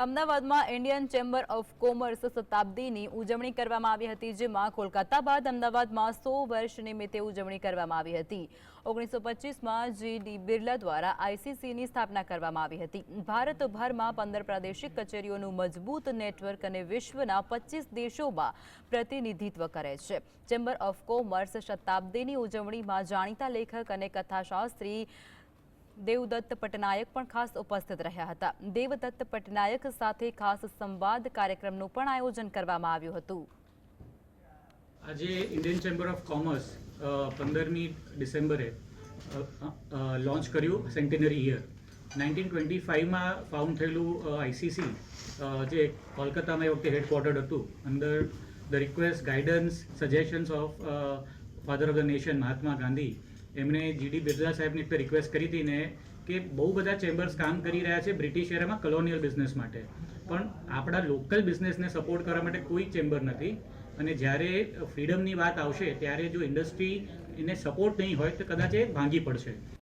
અમદાવાદમાં Indian chamber of commerce શતાબ્દીની ઉજવણી કરવામાં આવી હતી, જેમાં કોલકાતા બાદ અમદાવાદમાં સો વર્ષ નિમિત્તે ઉજવણી કરવામાં આવી હતી. ઓગણીસો પચીસમાં જી ડી બિરલા દ્વારા આઈસીસીની સ્થાપના કરવામાં આવી હતી. ભારતભરમાં પંદર પ્રાદેશિક કચેરીઓનું મજબૂત નેટવર્ક અને વિશ્વના પચીસ દેશોમાં પ્રતિનિધિત્વ કરે છે. ચેમ્બર ઓફ કોમર્સ શતાબ્દીની ઉજવણીમાં જાણીતા લેખક અને કથાશાસ્ત્રી દેવદત્ત પટનાયક પણ ખાસ ઉપસ્થિત રહ્યા હતા. દેવદત્ત પટનાયક સાથે ખાસ સંવાદ કાર્યક્રમનું પણ આયોજન કરવામાં આવ્યું હતું. આજે ઇન્ડિયન ચેમ્બર ઓફ કોમર્સ પંદરમી ડિસેમ્બરે લોન્ચ કર્યું સેન્ટેનરી યર. નાઇન્ટીન ટ્વેન્ટી ફાઇવમાં ફાઉન્ડ થયેલું આઈસીસી જે કોલકાતામાં એ વખતે હેડક્વાર્ટર્ડ હતું, અંદર the request guidance suggestions of father of the nation, Mahatma Gandhi એમણે જીડી બિરલા સાહેબને એક રિક્વેસ્ટ કરી હતી ને કે બહુ બધા ચેમ્બર્સ કામ કરી રહ્યા છે બ્રિટિશ એરામાં કલોનિયલ બિઝનેસ માટે. પણ આપણા લોકલ બિઝનેસને સપોર્ટ કરવા માટે કોઈ ચેમ્બર નથી. અને જ્યારે ફ્રીડમની વાત આવશે, ત્યારે જો ઇન્ડસ્ટ્રી એને સપોર્ટ નહીં હોય, તો કદાચ એ ભાંગી પડશે.